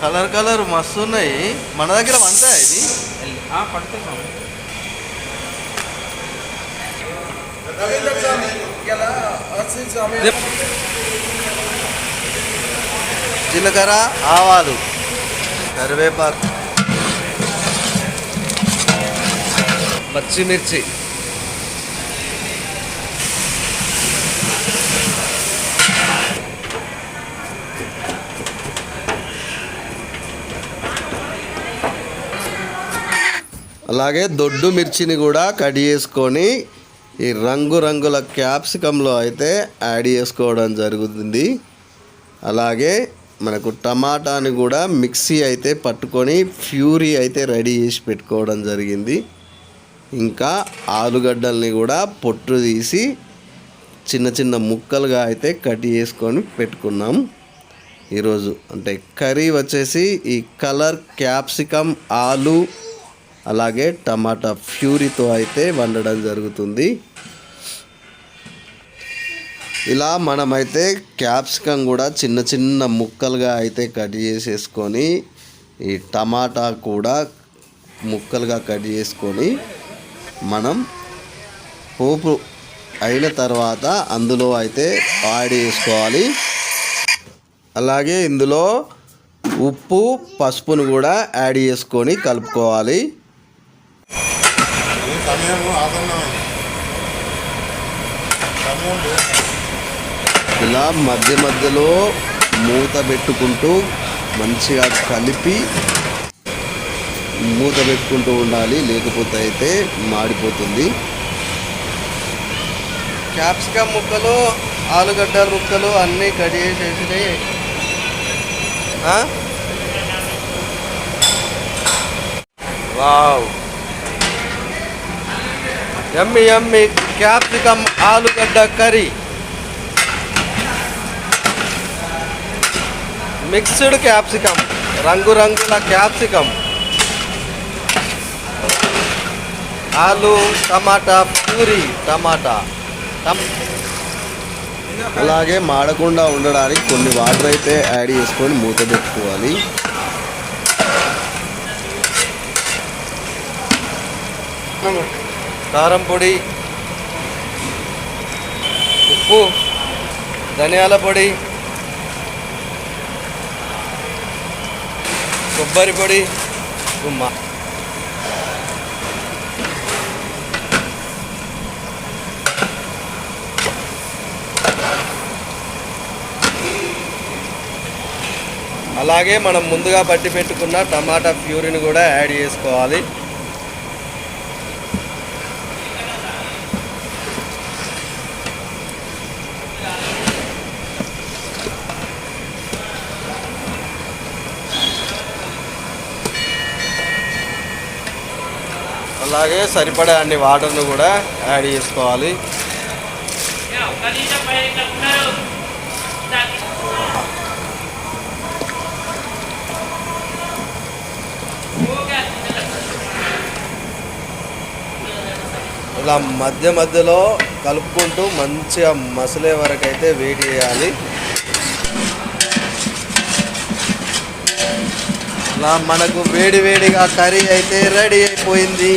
Colour colour మస్తు ఉన్నాయి మన దగ్గర వంటాయా ఇది? స్వామి. జీలకర్ర ఆవాలు కరివేపాకు పచ్చిమిర్చి. అలాగే దొడ్డు మిర్చిని కూడా కట్ చేసుకొని ఈ రంగురంగుల క్యాప్సికంలో అయితే యాడ్ చేసుకోవడం జరుగుతుంది. అలాగే మనకు టమాటాని కూడా మిక్సీ అయితే పట్టుకొని ఫ్యూరీ అయితే రెడీ చేసి పెట్టుకోవడం జరిగింది. ఇంకా ఆలుగడ్డల్ని కూడా పొట్టు తీసి చిన్న చిన్న ముక్కలుగా అయితే కట్ చేసుకొని పెట్టుకున్నాం. ఈరోజు అంటే కర్రీ వచ్చేసి ఈ కలర్ క్యాప్సికం ఆలు అలాగే టమాటా ఫ్యూరీతో అయితే వండడం జరుగుతుంది. ఇలా మనమైతే క్యాప్సికం కూడా చిన్న చిన్న ముక్కలుగా అయితే కట్ చేసేసుకొని ఈ టమాటా కూడా ముక్కలుగా కట్ చేసుకొని మనం పోపు అయిన తర్వాత అందులో అయితే యాడ్ చేసుకోవాలి. అలాగే ఇందులో ఉప్పు పసుపును కూడా యాడ్ చేసుకొని కలుపుకోవాలి. సమయం ఆసన్నం సమయం లేదు. ఇలా మధ్య మధ్యలో మూత పెట్టుకుంటూ మంచిగా కలిపి మూత పెట్టుకుంటూ ఉండాలి లేకపోతే అయితే మాడిపోతుంది క్యాప్సికమ్ ముక్కలు ఆలుగడ్డ ముక్కలు అన్నీ కట్ చేసేసినాయి ఆ? వావ్ ఎమ్మి ఎమ్మి క్యాప్సికమ్ ఆలుగడ్డ కర్రీ. మిక్స్డ్ క్యాప్సికమ్ రంగురంగుల క్యాప్సికమ్ ఆలు టమాటా పూరి టమాటా. టమ్- అలాగే మాడకుండా ఉండడానికి కొన్ని వాటర్ అయితే యాడ్ చేసుకొని మూత పెట్టుకోవాలి. కారం పొడి ఉప్పు ధనియాల పొడి కొబ్బరి పొడి గుమ్మ. అలాగే మనం ముందుగా పట్టి పెట్టుకున్న టమాటా ప్యూరిని కూడా యాడ్ చేసుకోవాలి. అలాగే సరిపడే అన్ని వాటర్ను కూడా యాడ్ చేసుకోవాలి. ఇలా మధ్య మధ్యలో కలుపుకుంటూ మంచిగా మసలే వరకు అయితే వేడి చేయాలి. మనకు వేడి వేడిగా కర్రీ అయితే రెడీ అయిపోయింది.